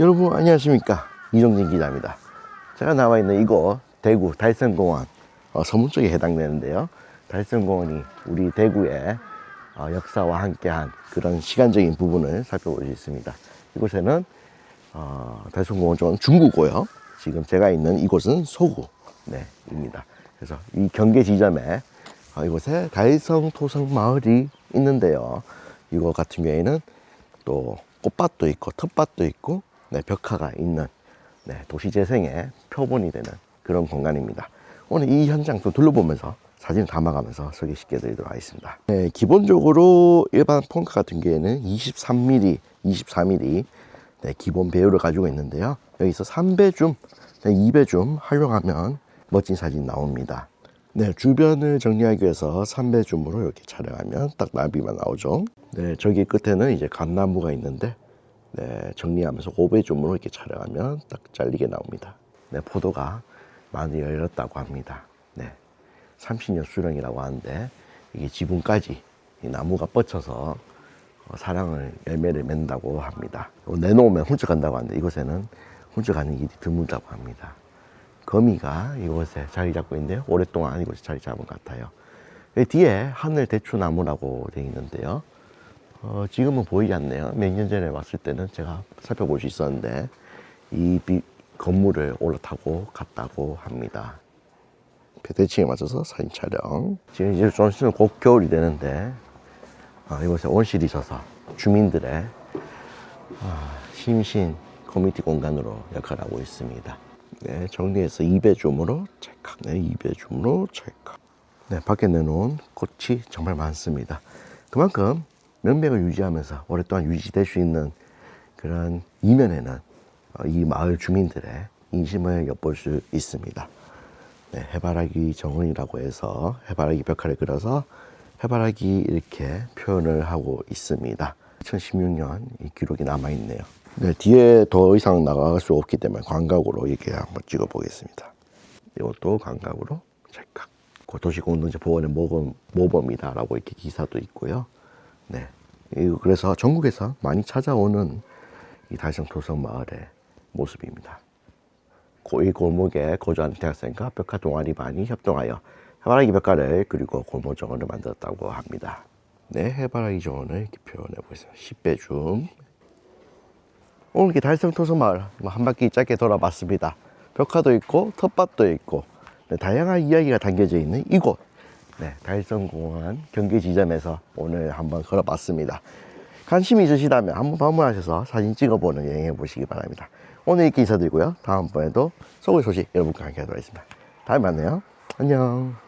여러분 안녕하십니까? 이정진 기자입니다. 제가 나와 있는 이곳 대구 달성공원 어, 서문 쪽에 해당되는데요. 달성공원이 우리 대구의 어, 역사와 함께한 그런 시간적인 부분을 살펴볼 수 있습니다. 이곳에는 어, 달성공원 쪽은 중구고요. 지금 제가 있는 이곳은 소구 네, 입니다. 그래서 이 경계 지점에 어, 이곳에 달성 토성 마을이 있는데요. 이곳 같은 경우에는 또 꽃밭도 있고 텃밭도 있고 네, 벽화가 있는 네, 도시재생의 표본이 되는 그런 공간입니다. 오늘 이 현장 좀 둘러보면서 사진을 담아가면서 소개시켜 드리도록 하겠습니다. 네, 기본적으로 일반 펑크 같은 경우에는 23mm, 24mm 네, 기본 배율을 가지고 있는데요. 여기서 3배줌, 네, 2배줌 활용하면 멋진 사진 나옵니다. 네, 주변을 정리하기 위해서 3배줌으로 이렇게 촬영하면 딱 나비만 나오죠. 네, 저기 끝에는 이제 감나무가 있는데 네, 정리하면서 5배줌으로 이렇게 촬영하면 딱 잘리게 나옵니다. 네, 포도가 많이 열렸다고 합니다. 네, 30년 수령이라고 하는데 이게 지붕까지 이 나무가 뻗쳐서 어, 사랑을 열매를 맺는다고 합니다. 내놓으면 훔쳐간다고 하는데 이곳에는 훔쳐가는 일이 드물다고 합니다. 거미가 이곳에 자리 잡고 있는데요. 오랫동안 이곳에 자리 잡은 것 같아요. 여기 뒤에 하늘 대추나무라고 되어 있는데요. 어, 지금은 보이지 않네요. 몇 년 전에 왔을 때는 제가 살펴볼 수 있었는데 이 비- 건물을 올라타고 갔다고 합니다. 대칭에 맞춰서 사진 촬영. 지금 이제 좀 있으면 곧 겨울이 되는데 아, 이곳에 온실이 있어서 주민들의 아, 심신 커뮤니티 공간으로 역할을 하고 있습니다. 네, 정리해서 2배 줌으로 찰칵. 네, 2배 줌으로 찰칵. 네, 밖에 내놓은 꽃이 정말 많습니다. 그만큼 명맥을 유지하면서 오랫동안 유지될 수 있는 그런 이면에는 어, 이 마을 주민들의 인심을 엿볼 수 있습니다. 네, 해바라기 정원이라고 해서 해바라기 벽화를 그려서 해바라기 이렇게 표현을 하고 있습니다. 2016년 이 기록이 남아있네요. 네, 뒤에 더 이상 나갈 수 없기 때문에 광각으로 이렇게 한번 찍어 보겠습니다. 이것도 광각으로 찰칵. 그 도시공동체 보건의 모범, 모범이다라고 이렇게 기사도 있고요. 네. 이- 그래서 전국에서 많이 찾아오는 이 달성 토성 마을의 모습입니다. 고- 이 골목에 거주하는 대학생과 벽화 동아리 반이 협동하여 해바라기 벽화를 그리고 골목 정원을 만들었다고 합니다. 네, 해바라기 정원을 이렇게 표현해 보겠습니다. 10배 줌. 오늘 이렇게 달성 토성 마을 뭐한 바퀴 짧게 돌아봤습니다. 벽화도 있고 텃밭도 있고 네, 다양한 이야기가 담겨져 있는 이곳 네, 달성공원 경계 지점에서 오늘 한번 걸어봤습니다. 관심이 있으시다면 한번 방문하셔서 사진 찍어보는 여행 해 보시기 바랍니다. 오늘 이렇게 인사드리고요. 다음번에도 서울 소식 여러분과 함께 하도록 하겠습니다. 다음에 만나요. 안녕.